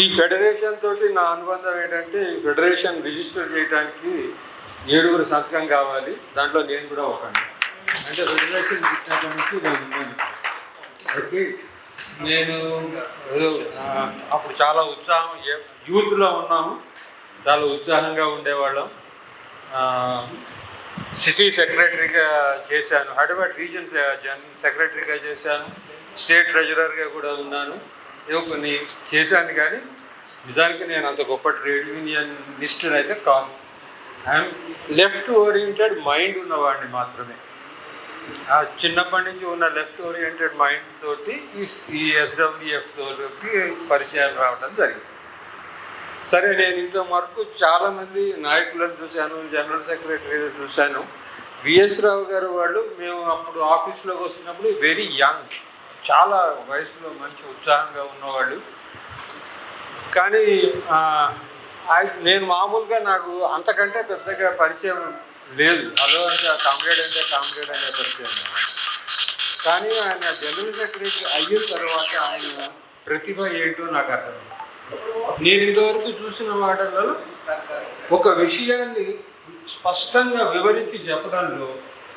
ఈ ఫెడరేషన్ తోటి నా అనుబంధం ఏంటంటే ఈ ఫెడరేషన్ రిజిస్టర్ చేయడానికి ఏడుగురు సంతకం కావాలి. దాంట్లో నేను కూడా ఒకండి అంటే ఫెడరేషన్ నుంచి నేను ఉన్నాను. నేను అప్పుడు చాలా ఉత్సాహం యూత్లో ఉన్నాము. చాలా ఉత్సాహంగా ఉండేవాళ్ళం. సిటీ సెక్రటరీగా చేశాను. హైదరాబాద్ రీజన్ జనరల్ సెక్రటరీగా చేశాను. స్టేట్ ట్రెజరర్గా కూడా ఉన్నాను. ఏవో కొన్ని చేశాను కానీ నిజానికి నేను అంత గొప్ప ట్రేడ్ యూనియన్ నిస్టర్ అయితే కాదు. ఐఎమ్ లెఫ్ట్ ఓరియంటెడ్ మైండ్ ఉన్నవాడిని మాత్రమే. ఆ చిన్నప్పటి నుంచి ఉన్న లెఫ్ట్ ఓరియంటెడ్ మైండ్ తోటి ఈ ఈ ఎస్డబ్ల్యూఎఫ్ తోటి రావడం జరిగింది. సరే నేను ఇంతవరకు చాలామంది నాయకులను చూశాను జనరల్ సెక్రటరీని చూశాను. విఎస్ రావు గారు వాళ్ళు మేము అప్పుడు ఆఫీస్లోకి వస్తున్నప్పుడు వెరీ యంగ్ చాలా వయసులో మంచి ఉత్సాహంగా ఉన్నవాళ్ళు. కానీ ఆ, నేను మామూలుగా నాకు అంతకంటే పెద్దగా పరిచయం లేదు. హలో అంటే కామ్రేడ్ అంటే కామ్రేడ్ అనే పరిచయం కానీ ఆయన జనరల్ సెక్రటరీ అయిన తర్వాత ఆయన ప్రతిభ ఏంటో నాకు అర్థం నేను ఇంతవరకు చూసిన వాటిలో ఒక విషయాన్ని స్పష్టంగా వివరించి చెప్పడంలో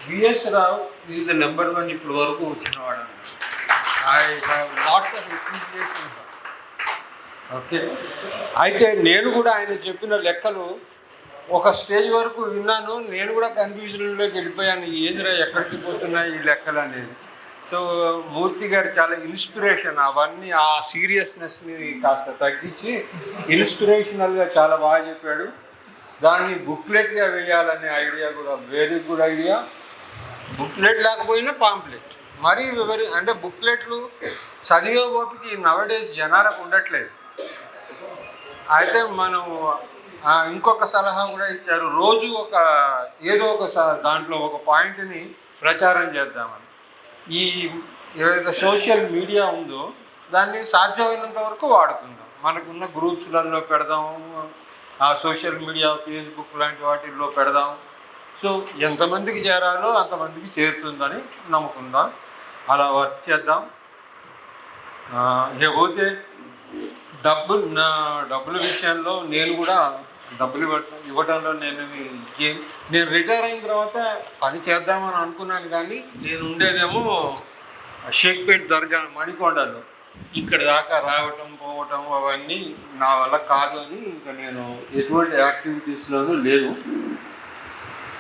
VS Rao is the number one ఇప్పటి వరకు వచ్చిన వాడు I have lots of okay అయితే నేను కూడా ఆయన చెప్పిన లెక్కలు ఒక స్టేజ్ వరకు విన్నాను. నేను కూడా కన్ఫ్యూజన్లోకి వెళ్ళిపోయాను. ఏందిరా ఎక్కడికి పోతున్నాయి ఈ లెక్కలు అనేది? సో మూర్తి గారు చాలా ఇన్స్పిరేషన్. అవన్నీ ఆ సీరియస్నెస్ని కాస్త తగ్గించి ఇన్స్పిరేషనల్గా చాలా బాగా చెప్పాడు. దాన్ని బుక్లెట్గా వేయాలనే ఐడియా కూడా వెరీ గుడ్ ఐడియా. బుక్లెట్ లేకపోయినా పాంప్లెట్. మరీ వివరి అంటే బుక్లెట్లు చదివే ఓపిక నవడేస్ జనాలకు ఉండట్లేదు. అయితే మనం ఇంకొక సలహా కూడా ఇచ్చారు. రోజు ఒక ఏదో ఒక స- దాంట్లో ఒక పాయింట్ని ప్రచారం చేద్దామని. ఈ ఏదైతే సోషల్ మీడియా ఉందో దాన్ని సాధ్యమైనంత వరకు వాడుకుందాం. మనకున్న గ్రూప్స్లలో పెడదాం. ఆ సోషల్ మీడియా ఫేస్బుక్ లాంటి వాటిల్లో పెడదాం. సో ఎంతమందికి చేరాలో అంతమందికి చేరుతుందని నమ్ముకుందాం. అలా వర్క్ చేద్దాం. ఇకపోతే డబ్బు నా డబ్బుల విషయంలో నేను కూడా డబ్బులు ఇవ్వటం ఇవ్వడంలో నేను ఇంకేం నేను రిటైర్ అయిన తర్వాత పని చేద్దామని అనుకున్నాను కానీ నేను ఉండేదేమో షేక్పేట్ దర్గా మణికొండలో. ఇక్కడ దాకా రావటం పోవటం అవన్నీ నా వల్ల కాదు అని ఇంకా నేను ఎటువంటి యాక్టివిటీస్లోనూ లేను.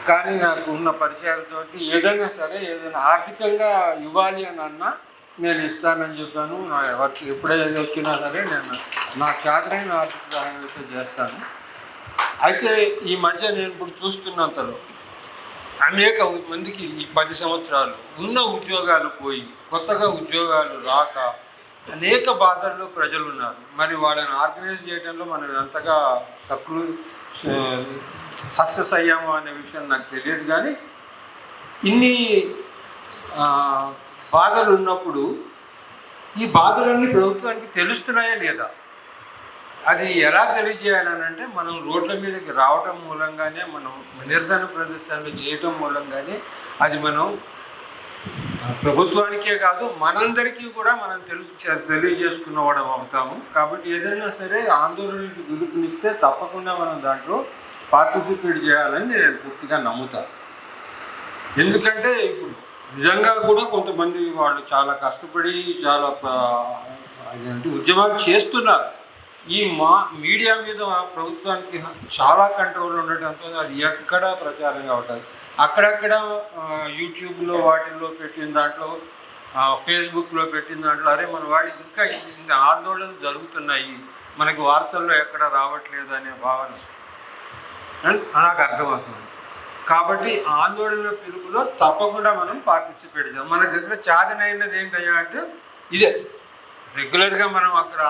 కానీ నాకు ఉన్న పరిచయాలతోటి ఏదైనా సరే ఏదైనా ఆర్థికంగా ఇవ్వాలి అని అన్నా నేను ఇస్తానని చెప్పాను. నా ఎవరికి ఎప్పుడైతే వచ్చినా సరే నేను నా చేతనైన ఆర్థిక సహాయం అయితే చేస్తాను. అయితే ఈ మధ్య నేను ఇప్పుడు చూస్తున్నంతలో అనేక మందికి ఈ పది సంవత్సరాలు ఉన్న ఉద్యోగాలు పోయి కొత్తగా ఉద్యోగాలు రాక అనేక బాధల్లో ప్రజలు ఉన్నారు మరి వాళ్ళని ఆర్గనైజ్ చేయడంలో మనం ఎంతగా సక్లు సక్సెస్ అయ్యామో అనే విషయం నాకు తెలియదు కానీ ఇన్ని బాధలు ఉన్నప్పుడు ఈ బాధలన్నీ ప్రభుత్వానికి తెలుస్తున్నాయా లేదా? అది ఎలా తెలియజేయాలనంటే మనం రోడ్ల మీదకి రావటం మూలంగానే మనం నిరసన ప్రదర్శనలు చేయటం మూలంగానే అది మనం ప్రభుత్వానికే కాదు మనందరికీ కూడా మనం తెలుసు తెలియజేసుకున్నవాడం అవుతాము కాబట్టి ఏదైనా సరే ఆందోళనకి పిలుపునిస్తే తప్పకుండా మనం దాంట్లో పార్టిసిపేట్ చేయాలని నేను పూర్తిగా నమ్ముతాను. ఎందుకంటే ఇప్పుడు నిజంగా కూడా కొంతమంది వాళ్ళు చాలా కష్టపడి చాలా ప- అదేంటి ఉద్యమాలు చేస్తున్నారు. ఈ మా మీడియా మీద ప్రభుత్వానికి చాలా కంట్రోల్ ఉండటంతో అది ఎక్కడ ప్రచారం కావట్లేదు. అక్కడక్కడ యూట్యూబ్లో వాటిల్లో పెట్టిన దాంట్లో ఫేస్బుక్లో పెట్టిన దాంట్లో అరే మన వాళ్ళు ఇంకా ఇంకా ఆందోళనలు జరుగుతున్నాయి. మనకి వార్తల్లో ఎక్కడ రావట్లేదు అనే భావన వస్తుంది. నాకు అర్థమవుతుంది. కాబట్టి ఆందోళన పిలుపులో తప్పకుండా మనం పార్టిసిపేట్ చేద్దాం. మన దగ్గర చాదనైనది ఏంటయ్యా అంటే ఇదే. రెగ్యులర్గా మనం అక్కడ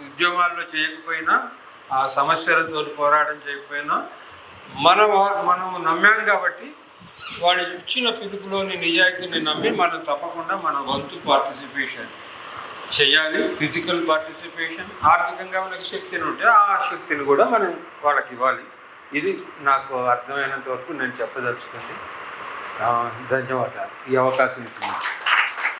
ఉద్యమాల్లో చేయకపోయినా ఆ సమస్యలతో పోరాటం చేయకపోయినా మన వా- మనం నమ్మాం కాబట్టి వాళ్ళు ఇచ్చిన పిలుపులోని నిజాయితీని నమ్మి మనం తప్పకుండా మన వంతు పార్టిసిపేషన్ చేయాలి. ఫిజికల్ పార్టిసిపేషన్ ఆర్థికంగా మనకి శక్తిని ఉంటే ఆ శక్తిని కూడా మనం వాళ్ళకి ఇవ్వాలి. ఇది నాకు అర్థమైనంత వరకు నేను చెప్పదలుచుకుంది. ధన్యవాదాలు. ఈ అవకాశం ఇచ్చింది